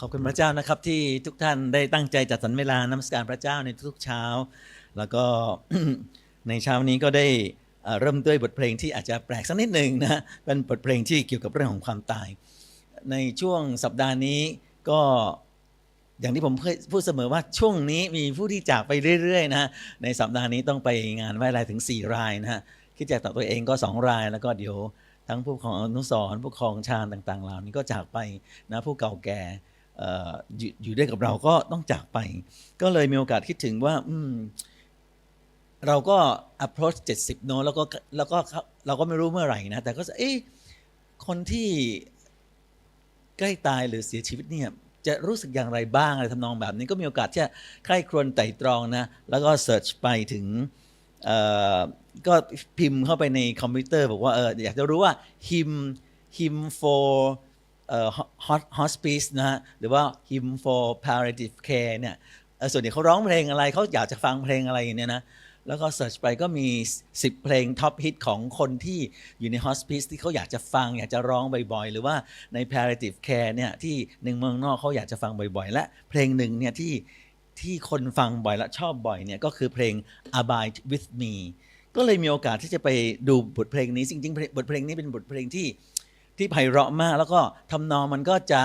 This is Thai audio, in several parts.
ขอบคุณพระเจ้านะครับที่ทุกท่านได้ตั้งใจจัดสรรเวลานมัสการพระเจ้าในทุกเช้า แล้วก็ในเช้านี้ก็ได้เริ่มด้วยบทเพลงที่อาจจะแปลกสักนิดหนึ่งนะเป็นบทเพลงที่เกี่ยวกับเรื่องของความตาย ในช่วงสัปดาห์นี้ก็อย่างที่ผมเคยพูดเสมอว่าช่วงนี้มีผู้ที่จากไปเรื่อยๆนะในสัปดาห์นี้ต้องไปงานไว้อะไรถึง 4 รายนะฮะคิดจากต่อตัวเองก็ 2 รายแล้วก็เดี๋ยวทั้งผู้ปกครองอนุสรผู้ครองชาญต่างๆเหล่านี้ก็จากไปนะผู้เก่าแก่ อยู่อยู่ด้วยกับเราก็ต้องจากไป ก็เลยมีโอกาสคิดถึงว่า อืม เราก็ approach 70เนอะแล้วก็แล้วก็เราก็ไม่รู้เมื่อไหร่นะ แต่ก็จะเอ๊ะคนที่ใกล้ตายหรือเสียชีวิตเนี่ยจะรู้สึกอย่างไรบ้างอะไรทำนองแบบนี้ก็มีโอกาสที่จะใคร่ครวญไต่ตรองนะ แล้วก็ search ไปถึงก็พิมพ์เข้าไปในคอมพิวเตอร์ บอกว่าเอออยากจะรู้ว่า him him for เอ่อ hot- hospice นะฮะหรือว่า him for palliative care เนี่ยส่วนใหญ่เขาร้องเพลงอะไรเขาอยากจะฟังเพลงอะไรอย่างเนี้ยนะแล้วก็เสิร์ชไปก็มี 10 เพลงท็อปฮิตของคนที่อยู่ในฮอสพิสที่เขาอยากจะฟัง อยากจะร้องบ่อยๆ หรือว่าใน palliative care เนี่ยที่ในเมืองนอกเขาอยากจะฟังบ่อยๆ และเพลงหนึ่งเนี่ยที่ที่คนฟังบ่อยและชอบบ่อยเนี่ยก็คือเพลง Abide with me ก็เลยมีโอกาสที่จะไปดูบทเพลงนี้จริงๆบทเพลงนี้เป็นบทเพลงที่ ที่ไพเราะมาก แล้วก็ทำนองมันก็จะ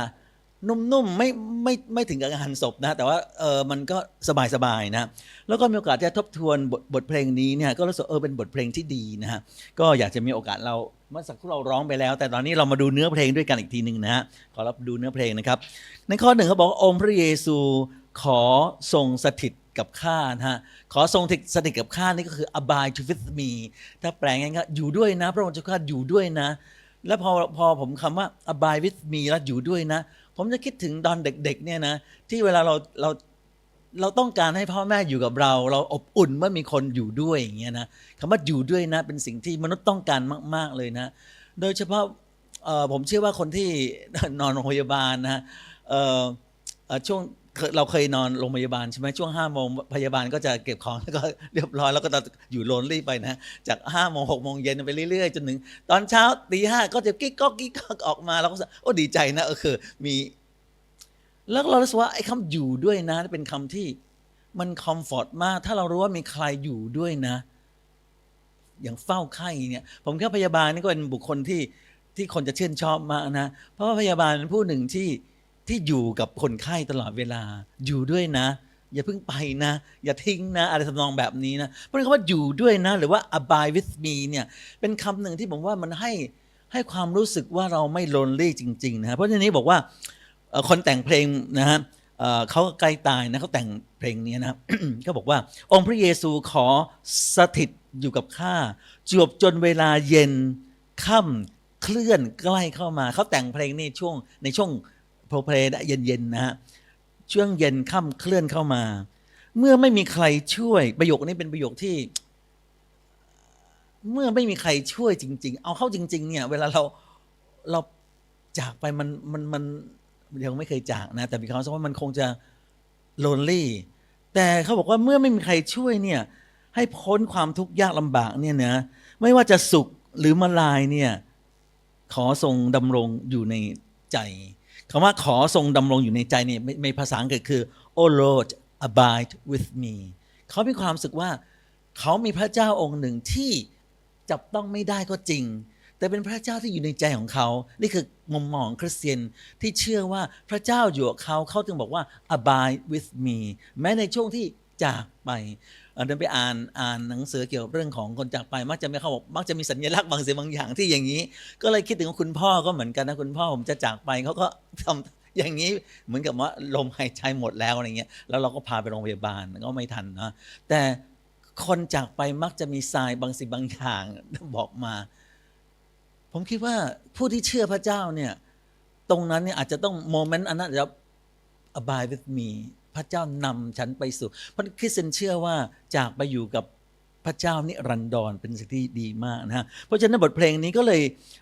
นุ่มๆไม่ไม่ไม่ถึงกับหันศพนะ แต่ว่าเออมันก็สบายๆนะ แล้วก็มีโอกาสจะทบทวนบทบทเพลงนี้เนี่ยก็รู้สึกเออเป็นบทเพลงที่ดีนะฮะก็อยากจะมีโอกาสเราเมื่อสักครู่เราร้องไปแล้ว แต่ตอนนี้เรามาดูเนื้อเพลงด้วยกันอีกทีหนึ่งนะฮะขอรับดูเนื้อเพลงนะครับ ในข้อหนึ่งเขาบอกว่าองค์พระเยซูขอทรงสถิตกับข้านะฮะขอทรงสถิตกับข้านี่ก็คือ abide with me ถ้าแปลงง่ายๆอยู่ด้วยนะ พระองค์เจ้าข้าอยู่ด้วยนะ แล้วพอพอผมคำว่า abide with me แล้วอยู่ด้วยนะ ผมจะคิดถึงตอนเด็กๆเนี่ยนะ ที่เวลาเราเราเราต้องการให้พ่อแม่อยู่กับเรา เราอบอุ่นเมื่อมีคนอยู่ด้วยอย่างเงี้ยนะคำว่าอยู่ด้วยนะ เป็นสิ่งที่มนุษย์ต้องการมาก ๆเลยนะ โดยเฉพาะผมเชื่อว่าคนที่นอนโรงพยาบาลนะช่วง เคยเราเคยนอนโรงพยาบาลใช่ไหมช่วงห้าโมงพยาบาลก็จะเก็บของแล้วก็เรียบร้อยแล้วก็จะอยู่โลนรี่ไปนะจากห้าโมงหกโมงเย็นไปเรื่อยๆ จนถึง ตอนเช้าตีห้าก็จะกิ๊กก๊อกกิ๊กก๊อกออกมาเราก็จะโอ้ดีใจนะเออคือมีแล้วเรารู้สึกว่าไอ้คำอยู่ด้วยนะเป็นคำที่มันคอมฟอร์ตมาก ถ้าเรารู้ว่ามีใครอยู่ด้วยนะ อย่างเฝ้าไข้เนี่ย ผมคิดว่าพยาบาลนี่ก็เป็นบุคคลที่ที่คนจะชื่นชอบมากนะ เพราะว่าพยาบาลเป็นผู้หนึ่งที่ ที่อยู่กับคนไข้ตลอดเวลา อยู่ด้วยนะ อย่าเพิ่งไปนะ อย่าทิ้งนะ อะไรทำนองแบบนี้นะเพราะนั้นคำว่าอยู่ด้วยนะ หรือว่า abide with me เนี่ยเป็นคำหนึ่งที่ผมว่ามันให้ให้ความรู้สึกว่าเราไม่ lonely จริง ๆ นะ เพราะฉะนี้บอกว่าคนแต่งเพลงนะฮะเขาใกล้ตายนะเขาแต่งเพลงนี้นะเขาบอกว่า องค์พระเยซูขอสถิตอยู่กับข้าจวบจนเวลาเย็นค่ำเคลื่อนใกล้เข้ามา เขาแต่งเพลงนี้ช่วงในช่วง โปรเพลย์เย็นๆนะฮะช่วงเย็นค่ำเคลื่อนเข้ามา เมื่อไม่มีใครช่วย ประโยคนี้เป็นประโยคที่ เมื่อไม่มีใครช่วยจริง ๆ เอาเข้าจริง ๆ เนี่ย เวลาเราเราจากไปมันมันมันยังไม่เคยจากนะ แต่มีความรู้สึกว่ามันคงจะ lonely แต่เขาบอกว่าเมื่อไม่มีใครช่วยเนี่ย ให้พ้นความทุกข์ยากลำบากเนี่ยนะไม่ว่าจะสุขหรือมาลายเนี่ย ขอทรงดำรงอยู่ในใจ คำว่าขอทรงดำรงอยู่ในใจเนี่ยในภาษาอังกฤษคือ Oh Lord abide with me เขามีความรู้สึกว่า เขามีพระเจ้าองค์หนึ่งที่จับต้องไม่ได้ก็จริง แต่เป็นพระเจ้าที่อยู่ในใจของเขา นี่คือมุมมองของคริสเตียนที่เชื่อว่าพระเจ้าอยู่กับเขาเขาจึงบอกว่า abide with me แม้ในช่วงที่จากไป เอ่อเดินไปอ่านอ่านหนังสือเกี่ยวกับเรื่องของคนจากไป มักจะไม่เขาบอกมักจะมีสัญลักษณ์บางสิ่งบางอย่างที่อย่างนี้ ก็เลยคิดถึงว่าคุณพ่อก็เหมือนกันนะคุณพ่อผมจะจากไปเขาก็ทำอย่างนี้เหมือนกับว่าลมหายใจหมดแล้วอะไรเงี้ยแล้วเราก็พาไปโรงพยาบาลก็ไม่ทันนะแต่คนจากไปมักจะมีทรายบางสิ่งบางอย่างบอกมา ผมคิดว่าผู้ที่เชื่อพระเจ้าเนี่ย ตรงนั้นเนี่ยอาจจะต้องโมเมนต์อันนั้นจจะ abide with me พระเจ้านำฉันไปสู่ เพราะคริสเตียนเชื่อว่าจากไปอยู่กับพระเจ้านิรันดรเป็นสิ่งที่ดีมากนะฮะ เพราะฉะนั้นบทเพลงนี้ก็เลย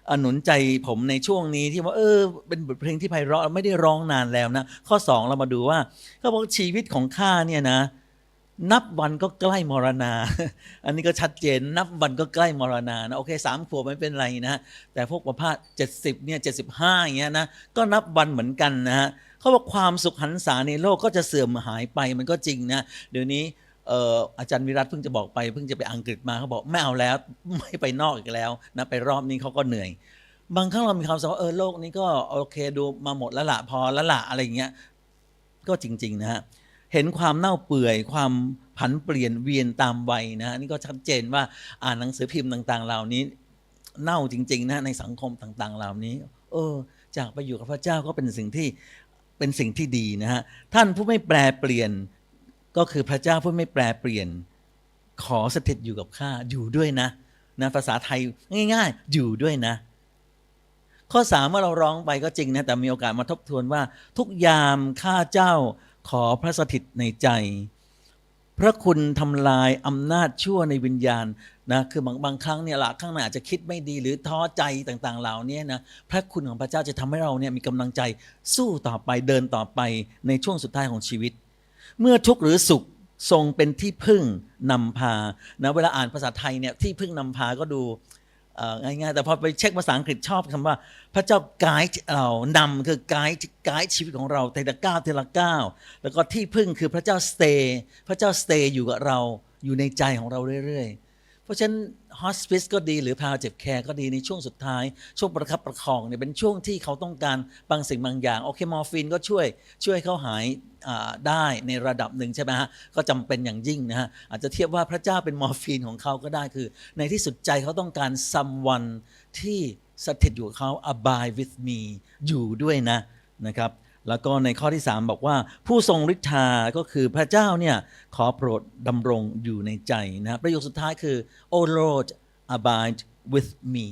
อะหนุนใจผมในช่วงนี้ที่ว่าเออเป็นบทเพลงที่ไพเราะไม่ได้ร้องนานแล้วนะ ข้อสองเรามาดูว่าเขาบอกชีวิตของข้าเนี่ยนะ นับวันก็ใกล้มรณา อันนี้ก็ชัดเจนนับวันก็ใกล้มรณานะโอเคสามขวบไม่เป็นไรนะ แต่พวกประพาสเจ็ดสิบเนี่ยเจ็ดสิบห้าอย่างเงี้ยนะก็นับวันเหมือนกันนะฮะ เขาบอกความสุขหันษาในโลกก็จะเสื่อมหายไปมันก็จริงนะเดี๋ยวนี้อออาจารย์วิรัตเพิ่งจะบอกไปเพิ่งจะไปอังกฤษมาเขาบอกไม่เอาแล้วไม่ไปนอกอีกแล้วนะไปรอบนี้เขาก็เหนื่อยบางครั้งเรามีความรู้สึกว่าเออโลกนี้ก็โอเคดูมาหมดแล้วละพอแล้วละอะไรอย่างเงี้ยก็จริงๆนะฮะเห็นความเน่าเปื่อยความผันเปลี่ยนเวียนตามวัยนะฮะนี่ก็ชัดเจนว่าอ่านหนังสือพิมพ์ต่าง ๆ เหล่านี้ เน่าจริง ๆ นะในสังคมต่าง ๆ เหล่านี้ เออ จากไปอยู่กับพระเจ้าก็เป็นสิ่งที่ เป็นสิ่งที่ดีนะฮะท่านผู้ไม่แปรเปลี่ยนก็คือพระเจ้าผู้ไม่แปรเปลี่ยน ขอสถิตอยู่กับข้าอยู่ด้วยนะนะภาษาไทยง่าย ๆ อยู่ด้วยนะ ข้อสามเมื่อเราร้องไปก็จริงนะแต่มีโอกาสมาทบทวนว่า ทุกยามข้าเจ้าขอพระสถิตในใจ พระคุณทำลายอำนาจชั่วในวิญญาณนะคือบางบางครั้งเนี่ยละข้างหนอาจจะคิดไม่ดีหรือท้อใจต่างๆ เหล่านี้นะพระคุณของพระเจ้าจะทำให้เราเนี่ยมีกำลังใจสู้ต่อไปเดินต่อไปในช่วงสุดท้ายของชีวิต เมื่อทุกข์หรือสุขทรงเป็นที่พึ่งนำพานะเวลาอ่านภาษาไทยเนี่ยที่พึ่งนำพาก็ดู ง่ายๆ แต่พอไปเช็คภาษาอังกฤษชอบคำว่า พระเจ้าไกด์เรานำคือไกด์ไกด์ชีวิตของเราแต่ละก้าวแต่ละก้าวแล้วก็ที่พึ่งคือพระเจ้าสเตย์พระเจ้าสเตย์อยู่กับเราอยู่ในใจของเราเรื่อยๆ ราะฉะนั้นฮอสพิสก็ดีหรือพาเจ็บแคร์ก็ดีในช่วงสุดท้าย ช่วงประคับประคองเนี่ยเป็นช่วงที่เขาต้องการบางสิ่งบางอย่าง โอเคมอร์ฟีนก็ช่วยช่วยเขาหายได้ในระดับหนึ่งใช่ไหมฮะ ก็จำเป็นอย่างยิ่งนะฮะ อาจจะเทียบว่าพระเจ้าเป็นมอร์ฟีนของเขาก็ได้คือ ในที่สุดใจเขาต้องการ someone ที่สถิตอยู่เขา abide with me อยู่ด้วยนะนะครับ แล้วก็ในข้อที่ 3 บอกว่า ผู้ทรงฤทธาก็คือพระเจ้าเนี่ยขอโปรดดำรงอยู่ในใจนะประโยคสุดท้ายคือ O Lord abide with me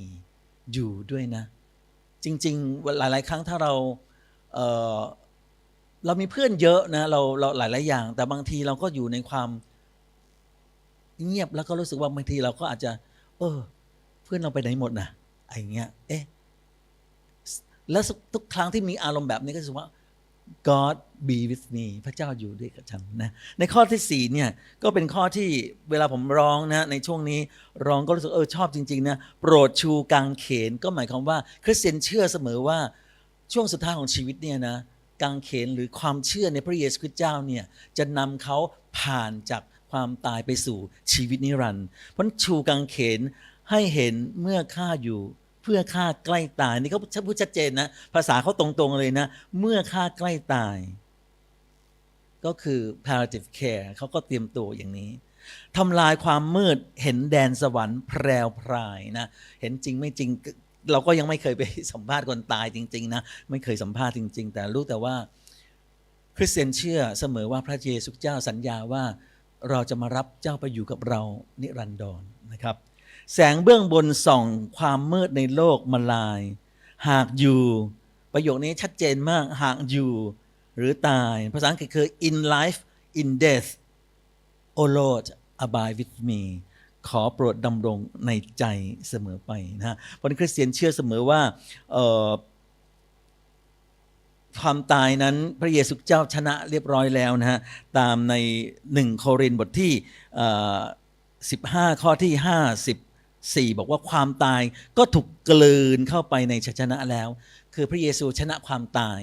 อยู่ด้วยนะ จริงๆ หลาย ๆ ครั้งถ้าเราเเรามีเพื่อนเยอะนะเราเราหลาย ๆ อย่าง แต่บางทีเราก็อยู่ในความเงียบแล้วก็รู้สึกว่าบางทีเราก็อาจจะ เออ เพื่อนเราไปไหนหมดนะไอ้เงี้ยเอ๊ะแล้วทุกครั้งที่มีอารมณ์แบบนี้ก็รู้สึกว่า God be with me พระเจ้าอยู่ด้วยกับฉันนะในข้อที่สี่เนี่ยก็เป็นข้อที่เวลาผมร้องนะในช่วงนี้ร้องก็รู้สึกเออชอบจริงๆนะโปรดชูกางเขนก็หมายความว่าคริสเตียนเชื่อเสมอว่าช่วงสุดท้ายของชีวิตเนี่ยนะกางเขนหรือความเชื่อในพระเยซูคริสต์เจ้าเนี่ยจะนำเขาผ่านจากความตายไปสู่ชีวิตนิรันดร์เพราะชูกางเขนให้เห็นเมื่อข้าอยู่ พื่อข้าใกล้ตายนี่เขาพูดชัดเจนนะ ภาษาเขาตรงๆเลยนะ เมื่อข้าใกล้ตาย ก็คือ palliative care เขาก็เตรียมตัวอย่างนี้ทำลายความมืดเห็นแดนสวรรค์แพรวพรายนะ เห็นจริงไม่จริง เราก็ยังไม่เคยไปสัมภาษณ์คนตายจริง ๆ นะ ไม่เคยสัมภาษณ์จริง ๆ แต่รู้แต่ว่าคริสเตียนเชื่อเสมอว่าพระเยซูเจ้าสัญญาว่าเราจะมารับเจ้าไปอยู่กับเรานิรันดรนะครับ แสงเบื้องบนส่องความมืดในโลกมาลาย หากอยู่ ประโยคนี้ชัดเจนมาก หากอยู่ หรือตาย ภาษาอังกฤษคือ in life in death O Lord abide with me ขอโปรดดำรงในใจเสมอไปนะฮะเพราะฉะนั้คริสเตียนเชื่อเสมอว่าความตายนั้นพระเยซูเจ้าชนะเรียบร้อยแล้วนะฮะตามในหนึ่งโครินธ์บทที่ 15 ข้อที่ 50 54บอกว่าความตายก็ถูกกลืนเข้าไปในชัยชนะแล้ว คือพระเยซูชนะความตาย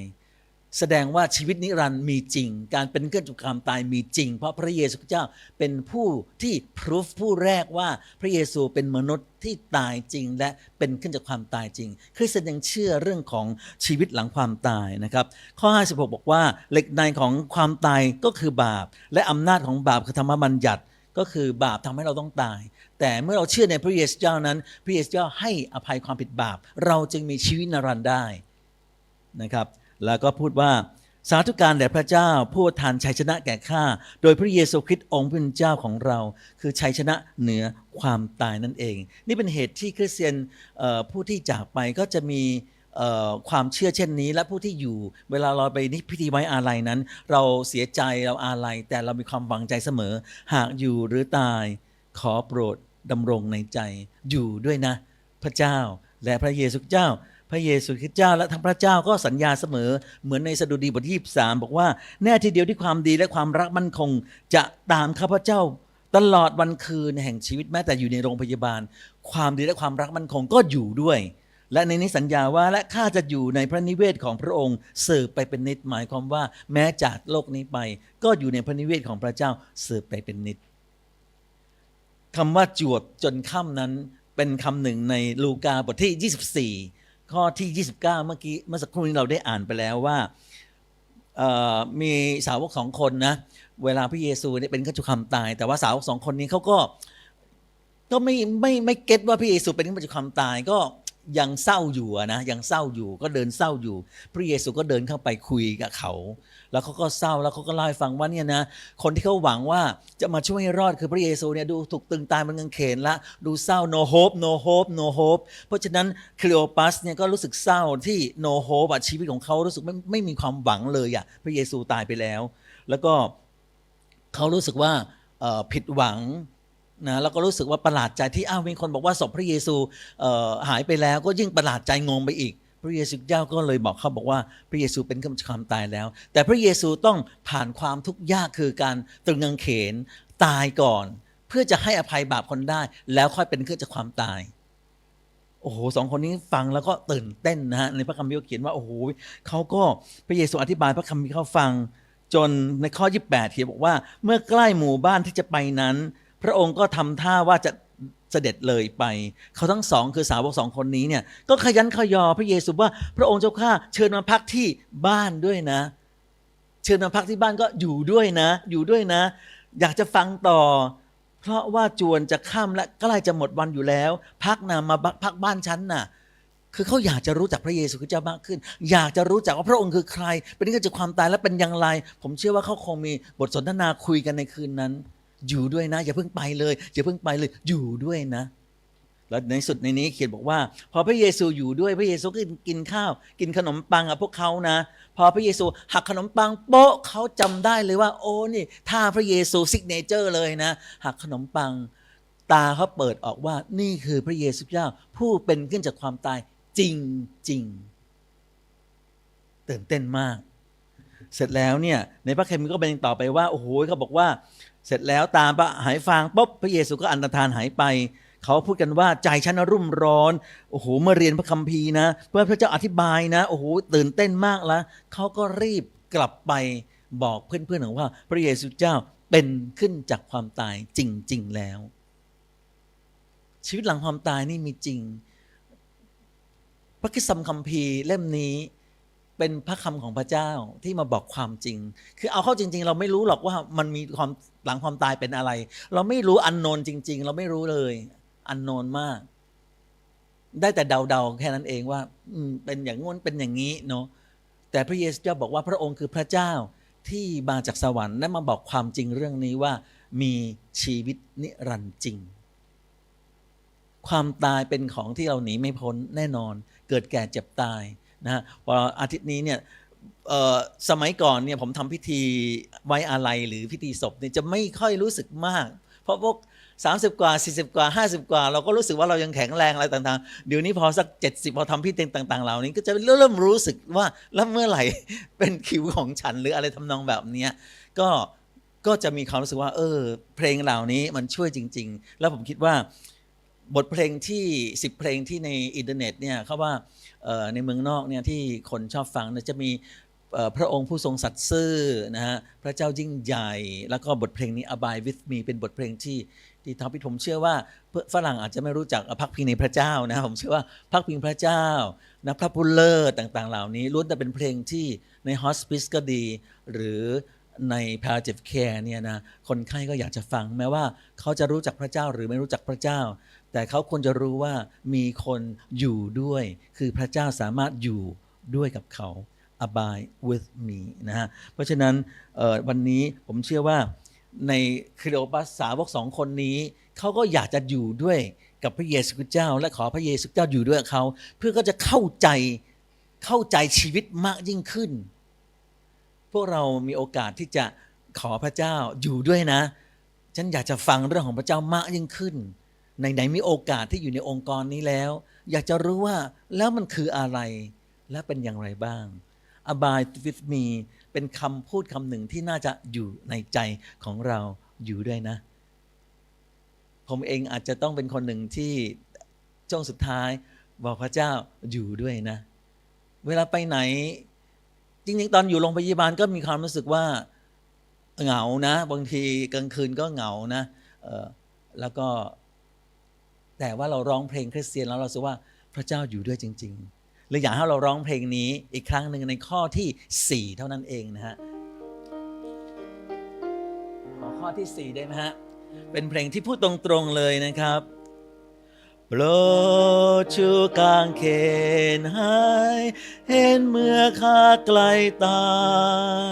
แสดงว่าชีวิตนิรันดร์มีจริง การเป็นขึ้นจากความตายมีจริง เพราะพระเยซูเจ้าเป็นผู้ที่พิสูจผู้แรกว่าพระเยซูเป็นมนุษย์ที่ตายจริง และเป็นขึ้นจากความตายจริงคริสเตียนยังเชื่อเรื่องของชีวิตหลังความตายนะครับข้อ 56 บอกว่าเหล็กในของความตายก็คือบาป และอำนาจของบาปคือธรรมบัญญัติก็คือบาปทำให้เราต้องตาย แต่เมื่อเราเชื่อในพระเยซูเจ้านั้น พระเยซูเจ้าให้อภัยความผิดบาป เราจึงมีชีวิตนรันดร์ได้นะครับแล้วก็พูดว่าสาธุการแด่พระเจ้า ผู้ทานชัยชนะแก่ข้าโดยพระเยซูคริสต์องค์เป็นเจ้าของเรา คือชัยชนะเหนือความตายนั่นเอง นี่เป็นเหตุที่คริสเตียนผู้ที่จากไปก็จะมีความเชื่อเช่นนี้ และผู้ที่อยู่ เวลาเราไปนิพิธีไว้อาลัยนั้น เราเสียใจเราอาลัยแต่เรามีความหวังใจเสมอ หากอยู่หรือตายขอโปรด ดำรงในใจอยู่ด้วยนะ พระเจ้าและพระเยซูเจ้า พระเยซูคริสต์เจ้าและทั้งพระเจ้าก็สัญญาเสมอเหมือนในสดุดีบทที่23บอกว่าแน่ทีเดียวที่ความดีและความรักมั่นคง จะตามข้าพเจ้า ตลอดวันคืนแห่งชีวิตแม้แต่อยู่ในโรงพยาบาล ความดีและความรักมั่นคงก็อยู่ด้วย และในนี้สัญญาว่าและข้าจะอยู่ในพระนิเวศของพระองค์สืบไปเป็นนิจหมายความว่า แม้จากโลกนี้ไป ก็อยู่ในพระนิเวศของพระเจ้าสืบไปเป็นนิจ คำว่าจวบจนค่ำนั้นเป็นคำหนึ่งในลูกาบทที่ 24 ข้อที่ 29 เมื่อกี้เมื่อสักครู่นี้เราได้อ่านไปแล้วว่ามีสาวกสองคนนะเวลาพระเยซูเนี่ยเป็นขจุคำตาย แต่ว่าสาวกสองคนนี้เขาก็ก็ไม่ไม่ไม่เก็ตว่าพระเยซูเป็นปัจจุควาตายก็ ยังเศร้าอยู่นะยังเศร้าอยู่ก็เดินเศร้าอยู่ พระเยซูก็เดินเข้าไปคุยกับเขา แล้วเขาก็เศร้าแล้วเขาก็เล่าให้ฟังว่าเนี่ยนะคนที่เขาหวังว่าจะมาช่วยให้รอดคือพระเยซูเนี่ยดูถูกตึงตายบนกางเขนละดูเศร้า no hope no hope no hope เพราะฉะนั้นคลีโอปัสเนี่ยก็รู้สึกเศร้าที่ no hope อะชีวิตของเขารู้สึกไม่ไม่มีความหวังเลยอะพระเยซูตายไปแล้ว แล้วก็เขารู้สึกว่าผิดหวัง นะแล้วก็รู้สึกว่าประหลาดใจที่อ้าวมีคนบอกว่าศพพระเยซูหายไปแล้วก็ยิ่งประหลาดใจงงไปอีก พระเยซูเจ้าก็เลยบอกเขาบอกว่าพระเยซูเป็นกำความตายแล้ว แต่พระเยซูต้องผ่านความทุกข์ยากคือการตรึงกางเขนตายก่อน เพื่อจะให้อภัยบาปคนได้ แล้วค่อยเป็นเครื่องจากความตายโอ้โหสองคนนี้ฟังแล้วก็ตื่นเต้นนะฮะในพระคัมภีร์เขียนว่าโอ้โหเขาก็พระเยซูอธิบายพระคัมภีร์เขาฟังจนในข้อ 28เขียนบอกว่า เมื่อใกล้หมู่บ้านที่จะไปนั้น พระองค์ก็ทำท่าว่าจะเสด็จเลยไป เขาทั้งสองคือสาวกสองคนนี้เนี่ย ก็ขยันขยอพระเยซูว่าพระองค์เจ้าข้าเชิญมาพักที่บ้านด้วยนะ เชิญมาพักที่บ้านก็อยู่ด้วยนะ อยู่ด้วยนะ อยากจะฟังต่อ เพราะว่าจวนจะค่ำและใกล้จะหมดวันอยู่แล้ว พักนะมาพักบ้านฉันน่ะคือเขาอยากจะรู้จักพระเยซูคริสต์เจ้ามากขึ้น อยากจะรู้จักว่าพระองค์คือใคร เป็นเรื่องจากความตายและเป็นอย่างไร ผมเชื่อว่าเขาคงมีบทสนทนาคุยกันในคืนนั้น อยู่ด้วยนะ อย่าเพิ่งไปเลยอย่าเพิ่งไปเลย อยู่ด้วยนะ แล้วในสุดในนี้เขียนบอกว่า พอพระเยซูอยู่ด้วยพระเยซูก็กินข้าว กินขนมปังกับพวกเขานะ พอพระเยซูหักขนมปังโป๊ะเขาจำได้เลยว่า โอ้นี่ท่าพระเยซูซิกเนเจอร์เลยนะ หักขนมปังตาเขาเปิดออกว่านี่คือพระเยซูเจ้า ผู้เป็นขึ้นจากความตายจริงจริงตื่นเต้นมาก เสร็จแล้วเนี่ยในพระคัมภีร์ก็เป็นต่อไปว่า โอ้โหเขาบอกว่า เสร็จแล้วตามพระหายฟางปุ๊บพระเยซูก็อันตรธานหายไป เขาพูดกันว่าใจฉันรุ่มร้อน โอ้โหเมื่อเรียนพระคัมภีร์นะ เพื่อพระเจ้าอธิบายนะ โอ้โหตื่นเต้นมากแล้วเขาก็รีบกลับไปบอกเพื่อนๆของว่า พระเยซูเจ้าเป็นขึ้นจากความตายจริง ๆ แล้ว ชีวิตหลังความตายนี่มีจริง พระคิดสัมคัมภีร์เล่มนี้ เป็นพระคำของพระเจ้าที่มาบอกความจริง คือเอาเข้าจริง ๆ เราไม่รู้หรอกว่ามันมีความหลังความตายเป็นอะไร เราไม่รู้อันโนนจริง ๆ เราไม่รู้เลย อันโนนมาก ได้แต่เดาๆแค่นั้นเองว่า อืมเป็นอย่างงน้นเป็นอย่างนี้เนาะแต่พระเยซูเจ้าบอกว่าพระองค์คือพระเจ้าที่มาจากสวรรค์และมาบอกความจริงเรื่องนี้ว่า มีชีวิตนิรันดร์จริง ความตายเป็นของที่เราหนีไม่พ้นแน่นอน เกิดแก่เจ็บตาย นะฮะพออาทิตย์นี้เนี่ยสมัยก่อนเนี่ยผมทำพิธีไว้อาลัยหรือพิธีศพเนี่ยจะไม่ค่อยรู้สึกมาก เพราะพวก 30 กว่า 40 กว่า 50 กว่า เราก็รู้สึกว่าเรายังแข็งแรงอะไรต่างๆ เดี๋ยวนี้พอสัก 70 พอทำพิธีต่าง ๆ เหล่านี้ก็จะเริ่มรู้สึกว่าแล้วเมื่อไหร่เป็นคิวของฉันหรืออะไรทำนองแบบเนี้ก็ก็จะมีความรู้สึกว่า เออ เพลงเหล่านี้มันช่วยจริง ๆ แล้วผมคิดว่า บทเพลงที่10เพลงที่ในอินเทอร์เน็ตเนี่ยเขาว่าในเมืองนอกเนี่ยที่คนชอบฟังจะมีพระองค์ผู้ทรงสัตย์ซื่อนะฮะพระเจ้ายิ่งใหญ่ แล้วก็บทเพลงนี้ Abide with me เป็นบทเพลงที่ที่ทำให้ผมเชื่อว่าฝรั่งอาจจะไม่รู้จักพักพิงในพระเจ้านะผมเชื่อว่าพักพิงพระเจ้านะพระผู้เลิศต่างๆ เหล่านี้ล้วนแต่เป็นเพลงที่ในฮอสปิสก็ดี หรือ ใน palliative care เนี่ยนะคนไข้ก็อยากจะฟัง แม้ว่าเขาจะรู้จักพระเจ้าหรือไม่รู้จักพระเจ้า แต่เขาควรจะรู้ว่ามีคนอยู่ด้วย คือพระเจ้าสามารถอยู่ด้วยกับเขา abide with me นะฮะเพราะฉะนั้นวันนี้ผมเชื่อว่าในคริโอปัสสาวกสองคนนี้ เขาก็อยากจะอยู่ด้วยกับพระเยซูคริสต์เจ้า และขอพระเยซูเจ้าอยู่ด้วยเขา เพื่อก็จะเข้าใจเข้าใจชีวิตมากยิ่งขึ้น พวกเรามีโอกาสที่จะขอพระเจ้าอยู่ด้วยนะ ฉันอยากจะฟังเรื่องของพระเจ้ามากยิ่งขึ้นในไหนมีโอกาสที่อยู่ในองค์กรนี้แล้ว อยากจะรู้ว่าแล้วมันคืออะไร และเป็นอย่างไรบ้าง Abide with me เป็นคำพูดคำหนึ่งที่น่าจะอยู่ในใจของเราอยู่ด้วยนะ ผมเองอาจจะต้องเป็นคนหนึ่งที่ช่วงสุดท้ายบอกพระเจ้าอยู่ด้วยนะ เวลาไปไหน จริงๆ ตอนอยู่โรงพยาบาลก็มีความรู้สึกว่าเหงานะ บางทีกลางคืนก็เหงานะแล้วก็ แต่ว่าเราร้องเพลงคริสเตียนแล้วเราสึกว่าพระเจ้าอยู่ด้วยจริงๆเลยอยากให้เราร้องเพลงนี้อีกครั้งหนึ่งในข้อที่ 4 เท่านั้นเองนะฮะขอข้อที่ 4 ได้ไหมฮะ เป็นเพลงที่พูดตรงๆเลยนะครับ โปรดชูกางเขนให้เห็นเมื่อข้าไกลตา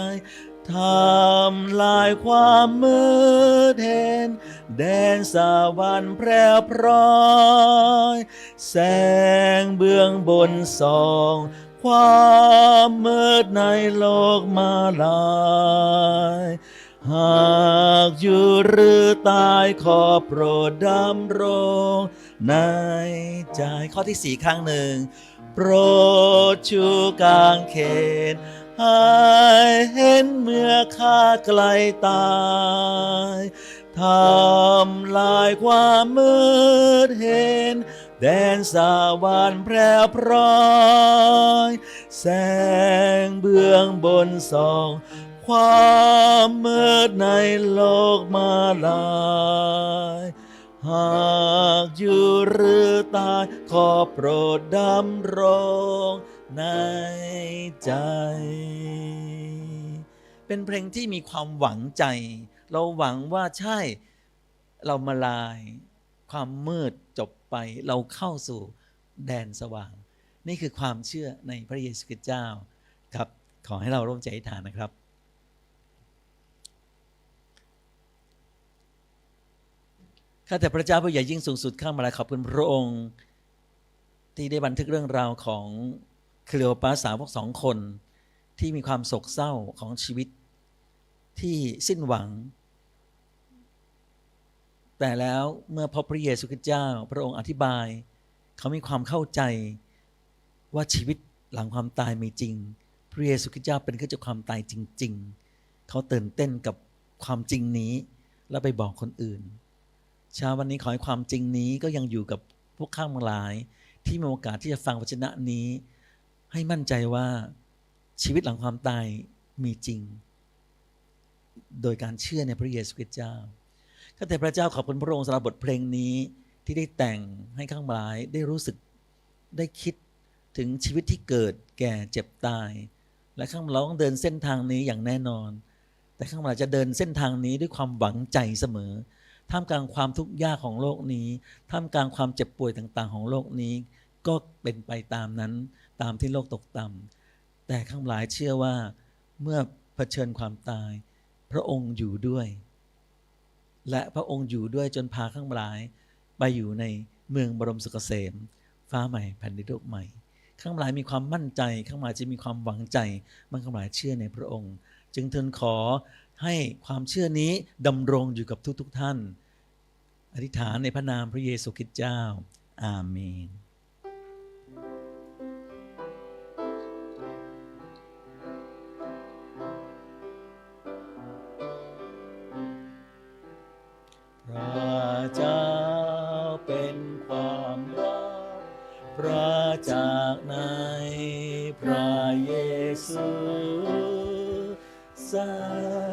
ยทำลายความมืดเห็น แดนสวรรค์แพร่พร้อย แสงเบื้องบนส่อง ความมืดในโลกมาลาย หากอยู่หรือตายขอโปรดดำรงในใจข้อที่สี่ครั้งหนึ่ง โปรดชูกางเขนให้เห็นเมื่อข้าไกลตายทำลายความมืดเห็น แดนสวรรค์แพร่พร้อย แสงเบื้องบนสอง ความมืดในโลกมาลายหากอยู่หรือตายขอโปรดดำรงในใจ เป็นเพลงที่มีความหวังใจ เราหวังว่าใช่เรามาลาย ความมืดจบไปเราเข้าสู่แดนสว่าง นี่คือความเชื่อในพระเยซูคริสต์เจ้าครับ ขอให้เราร่วมใจอธิษฐานนะครับ ข้าแต่พระเจ้าผู้ใหญ่ยิ่งสูงสุดข้ามาลาขอบคุณพระองค์ ที่ได้บันทึกเรื่องราวของคลีโอปาสาวกสองคน ที่มีความโศกเศร้าของชีวิต ที่สิ้นหวัง แต่แล้วเมื่อพบพระเยซูคริสต์เจ้า พระองค์อธิบาย เขามีความเข้าใจว่าชีวิตหลังความตายมีจริง พระเยซูคริสต์เจ้าเป็นขึ้นจากความตายจริง ๆ เขาตื่นเต้นกับความจริงนี้ แล้วไปบอกคนอื่น เช้าวันนี้ขอให้ความจริงนี้ก็ยังอยู่กับพวกข้างหลาย ที่มีโอกาสที่จะฟังวจนะนี้ ให้มั่นใจว่าชีวิตหลังความตายมีจริง โดยการเชื่อในพระเยซูคริสต์เจ้าข้าแต่พระเจ้าขอบคุณพระองค์สำหรับบทเพลงนี้ที่ได้แต่งให้ข้างหลายได้รู้สึกได้คิดถึงชีวิตที่เกิดแก่เจ็บตาย และข้างเราต้องเดินเส้นทางนี้อย่างแน่นอน แต่ข้างหลายจะเดินเส้นทางนี้ด้วยความหวังใจเสมอ ท่ามกลางความทุกข์ยากของโลกนี้ ท่ามกลางความเจ็บป่วยต่างๆ ของโลกนี้ ก็เป็นไปตามนั้นตามที่โลกตกต่ำแต่ข้างหลายเชื่อว่าเมื่อเผชิญความตาย พระองค์อยู่ด้วย และพระองค์อยู่ด้วยจนพาข้างหลาย ไปอยู่ในเมืองบรมสุขเกษม ฟ้าใหม่แผ่นดินโลกใหม่ ข้างหลายมีความมั่นใจ ข้างหลายจะมีความหวังใจมันข้างหลายเชื่อในพระองค์ จึงทูลขอ ให้ความเชื่อนี้ดำรงอยู่กับทุกๆทท่าน อธิษฐานในพระนามพระเยซูคริสต์เจ้า อาเมนพระเจ้าเป็นความรักพระจากในพระเยซูเสด็จ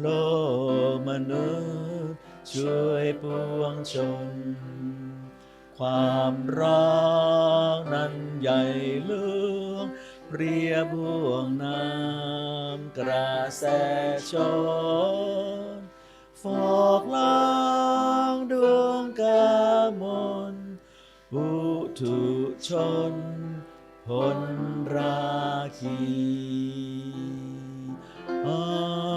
โลกมนุษย์ช่วยปวงชน ความรักนั้นใหญ่หลวงเปรียบบ่วงน้ำกระแสชนฟอกล้างดวงกามนอุทุชนพนราคีอา